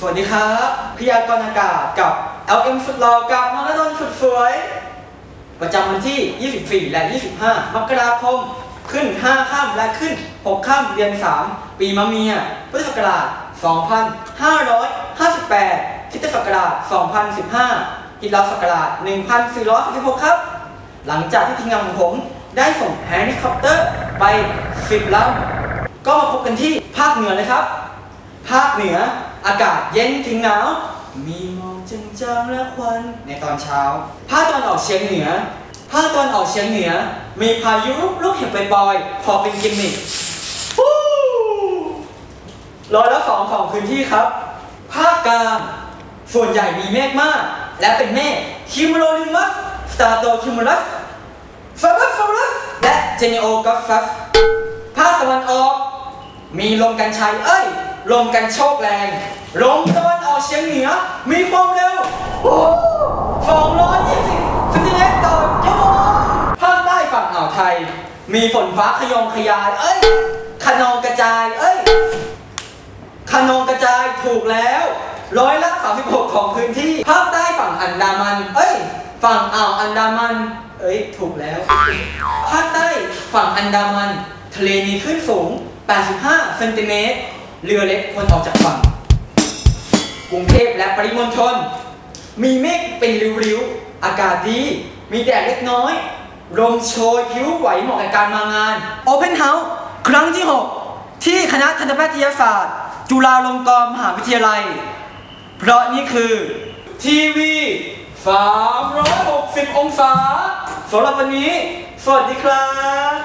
สวัสดีครับ พยากรณ์อากาศกับ LM สุดหล่อกับนรดลสุดสวย ประจำวันที่ 24 และ 25 มกราคม ขึ้น5ค่ำและขึ้น6ค่ำเดือน 3 ปีมะเมีย พุทธศักราช 2558คริสตศักราช 2015ฮิจรัศักราช 1446 ครับ หลังจากที่ทีมงานของผมได้ส่งเฮลิคอปเตอร์ไป 10ลำก็มาพบกันที่ภาคเหนือเลยครับ ภาคเหนือ อากาศเย็นถึงหนาว มีหมอกจางๆและควันในตอนเช้า ภาคตะวันออกเฉียงเหนือ ภาคตะวันออกเฉียงเหนือ มีพายุลูกเห็บเปล่อย พอเป็นกิมมิคฟู้ร้อยละสองของพื้นที่ครับ ภาคกลางส่วนใหญ่มีเมฆมาก และเป็นเมฆคิมโรลิมัสสตาโตคิมูลัสฟาบัสฟาบัสและเจเนโอกัสซัสภาคตะวันออก มีลมกันชัยเอ้ย ลมกันโชคแรง ลมตะวันออกเฉียงเหนือ มีความเร็วสองร้อยยี่สิบเซนติเมตรต่อชั่วโมงภาคใต้ฝั่งอ่าวไทย มีฝนฟ้าขยงขยาย เอ้ยขนองกระจาย เอ้ยขนองกระจายถูกแล้ว ร้อยละ 36 ของพื้นที่ ภาคใต้ฝั่งอันดามัน เอ้ย ฝั่งอ่าวอันดามัน เอ้ย ถูกแล้ว ภาคใต้ฝั่งอันดามัน ทะเลมีคลื่นสูง 85 เซนติเมตร เรือเล็กควรออกจากฝั่ง กรุงเทพและปริมณฑลมีเมฆเป็นริ้วๆ อากาศดี มีแดดเล็กน้อยลมโชยผิวไหวเหมาะกับการมางาน Open House ครั้งที่ 6 ที่คณะทันตแพทยศาสตร์ จุฬาลงกรณ์มหาวิทยาลัย เพราะนี่คือ ทีวี 360 องศาสำหรับวันนี้ สวัสดีครับ